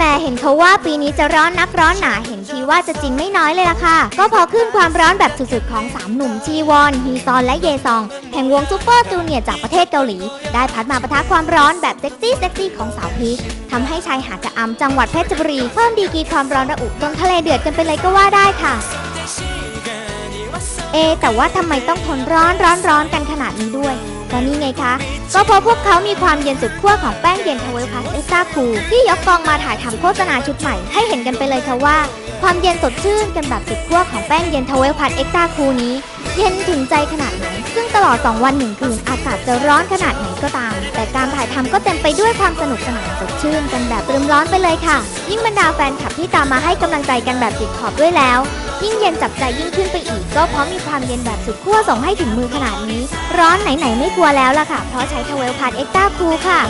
ม่เห็นเขาว่าปีนี้จะร้อนนักร้อนหนาเห็นทีว่าจะจริงไม่น้อยเลยล่ะค่ะ ก็พอขึ้นความร้อนแบบสุดๆของ 3 หนุ่มชีวอนฮีซอนและเยซอง แห่งวงซูเปอร์จูเนียร์จากประเทศเกาหลี ได้พัดมาประทะความร้อนแบบเซ็กซี่เซ็กซี่ของสาวพีชทำให้ชายหาดจะอำจังหวัดเพชรบุรี เพิ่มดีกรีความร้อนระอุจนทะเลเดือดกันไปเลยก็ว่าได้ค่ะเอ แต่ว่าทำไมต้องทนร้อนร้อนร้อนกันขนาดนี้ด้วย ก็นี่ไงคะ ก็เพราะพวกเขามีความเย็นสุดขั้วของแป้งเย็นทเวลพัสเอ็กซ์ตาคูที่ยกกองมาถ่ายทำโฆษณาชุดใหม่ให้เห็นกันไปเลยค่ะว่า ความเย็นสดชื่นกันแบบสุดขั้วของแป้งเย็นทเวลพัสเอ็กซ์ตาคูนี้ เย็นถึงใจขนาดไหน ซึ่งตลอด 2 วันหนึ่งคืนอากาศจะร้อนขนาดไหนก็ตาม แต่การถ่ายทำก็เต็มไปด้วยความสนุกสนานสดชื่นกันแบบเติมร้อนไปเลยค่ะ ยิ่งบรรดาแฟนคลับที่ตามมาให้กำลังใจกันแบบติดขอบด้วยแล้ว ยิ่งเย็นจับใจยิ่งขึ้นไปอีก ก็เพราะมีความเย็นแบบสุดขั้วส่งให้ถึงมือขนาดนี้ ร้อนไหนๆไม่กลัวแล้วล่ะค่ะ เพราะใช้ทเวลพัดเอ็กต้าคูลค่ะ